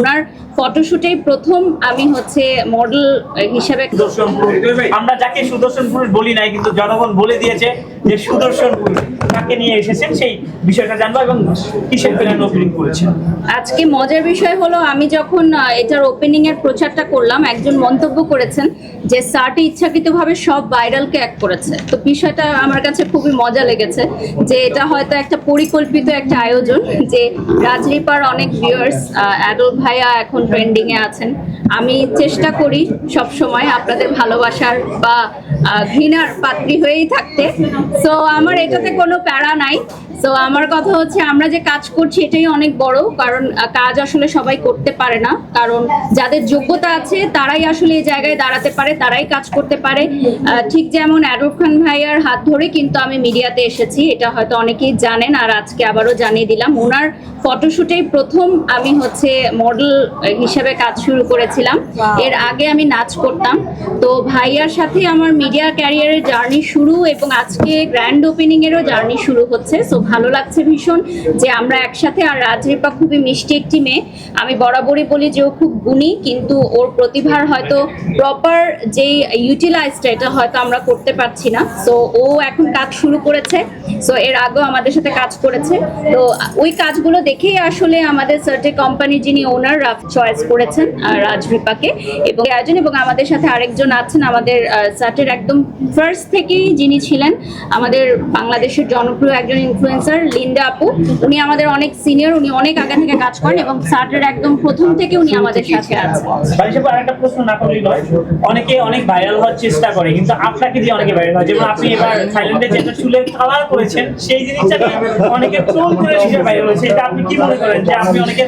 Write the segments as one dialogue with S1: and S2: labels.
S1: ওনার ফটোশুটেই প্রথম আমি হচ্ছে মডেল হিসেবে
S2: আমরা যাকে সুদর্শন পুরুষ বলি নাই কিন্তু জনগণ বলে দিয়েছে যে সুদর্শন পুরুষ কাকে নিয়ে এসেছেন সেই বিষয়টা জানব এবং কিসের প্ল্যান ওপেনিং করেছেন?
S1: আজকে মজার বিষয় হলো আমি যখন এটার ওপেনিং এর প্রচারটা করলাম একজন মন্তব্য করেছেন যে সার্টে ইচ্ছাকৃতভাবে সব ভাইরালকে এক করেছে। তো বিষয়টা আমার কাছে খুবই মজা লেগেছে যে এটা হয়তো একটা পরিকল্পিত একটা আয়োজন যে রাজরিপার অনেক ভিউয়ার্স অ্যাডল ভাইয়া এখন ট্রেন্ডিং এ আছেন। আমি চেষ্টা করি সব সময় আপনাদের ভালোবাসার বা ঘৃণার পাত্রী হয়েই থাকতে। সো আমার এটাতে কোনো প্যারা নাই। সো আমার কথা হচ্ছে আমরা যে কাজ করছি এটাই অনেক বড় কারণ কাজ আসলে সবাই করতে পারে না। কারণ যাদের যোগ্যতা আছে তারাই আসলে এই জায়গায় দাঁড়াতে পারে তারাই কাজ করতে পারে। ঠিক যেমন অ্যাডুব খান ভাইয়ার হাত ধরে কিন্তু আমি মিডিয়াতে এসেছি এটা হয়তো অনেকেই জানেন আর আজকে আবারও জানিয়ে দিলাম। ওনার ফটোশুটেই প্রথম আমি হচ্ছে মডেল হিসেবে কাজ শুরু করেছিলাম। এর আগে আমি নাচ করতাম। তো ভাইয়ার সাথে আমার মিডিয়া ক্যারিয়ারের জার্নি শুরু এবং আজকে গ্র্যান্ড ওপেনিং এরও জার্নি শুরু হচ্ছে। সো ভালো লাগছে ভীষণ যে আমরা একসাথে, আর রাজরিপা খুবই মিষ্টি একটি মেয়ে। আমি বরাবরই বলি যে ও খুব গুণী, কিন্তু ওর প্রতিভার হয়তো প্রপার যেই ইউটিলাইজটা এটা হয়তো আমরা করতে পারছি না। সো ও এখন কাজ শুরু করেছে। সো এর আগেও আমাদের সাথে কাজ করেছে। তো, ওই কাজগুলো দেখেই আসলে আমাদের সার্টে কোম্পানি যিনি ওনার রাফ চয়েস করেছেন রাজরিপাকে। এবং এই আয়োজন এবং আমাদের সাথে আরেকজন আছেন, আমাদের সার্টের একদম ফার্স্ট থেকেই যিনি ছিলেন, আমাদের বাংলাদেশের জনপ্রিয় একজন ইনফ্লুয়েন্সার লিন্ডা আপু। উনি আমাদের অনেক সিনিয়র উনি অনেক আগে থেকে কাজ করেন এবং সার্টের একদম প্রথম থেকে উনি আমাদের সাথে আছেন।
S2: বাড়ি সাহেব আরেকটা প্রশ্ন না করলেই নয়। অনেকে অনেক ভাইরাল হওয়ার চেষ্টা করে কিন্তু আপনাকে দিয়ে অনেকে ভাইরাল হয়। যেমন আপনি এবার থাইল্যান্ডে যেটা চুলের কালার করেছেন সেই জিনিসটাকে অনেকে ট্রোল করে সেটা ভাইরাল হয়েছে এটা আপনি কি মনে করেন যে আপনি অনেকে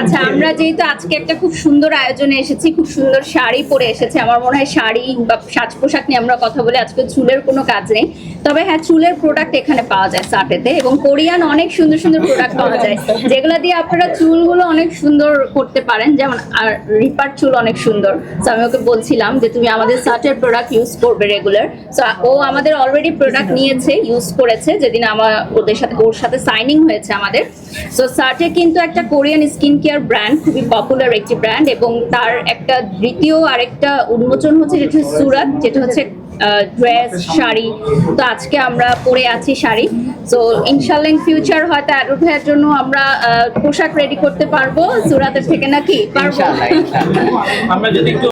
S1: আচ্ছা আমরা যেহেতু আজকে একটা খুব সুন্দর আয়োজনে এসেছি খুব সুন্দর শাড়ি পরে এসেছি। আমার মনে হয় শাড়ি বা সাজ পোশাক নিয়ে আমরা কথা বলে আজকে চুলের কোনো কাজ নেই। তবে হ্যাঁ চুলের প্রোডাক্ট এখানে পাওয়া যায় সাটেতে এবং কোরিয়ান অনেক সুন্দর সুন্দর প্রোডাক্ট পাওয়া যায়। যেগুলো দিয়ে আপনারা চুলগুলো অনেক সুন্দর করতে পারেন, যেমন আর রিপার চুল অনেক সুন্দর। তো আমি ওকে বলছিলাম যে, তুমি আমাদের সাটের প্রোডাক্ট ইউজ করবে রেগুলার সো ও আমাদের অলরেডি প্রোডাক্ট নিয়েছে ইউজ করেছে, যেদিন আমার ওদের সাথে, ওর সাথে সাইনিং হয়েছে আমাদের। সো সার্টে কিন্তু একটা কোরিয়ান স্কিন কেয়ার ব্র্যান্ড খুবই পপুলার একটি ব্র্যান্ড এবং তার একটা দ্বিতীয় আরেকটা উন্মোচন হচ্ছে, যেটা সুরাত, যেটা হচ্ছে ড্রেস শাড়ি। তো আজকে আমরা পরে আছি শাড়ি। তো ইনশাল্লাহ ইন ফিউচার হয়তো অ্যাডোট জন্য আমরা পোশাক রেডি করতে পারব। সুরাতের থেকে নাকি? পারব।
S2: আমরা যদি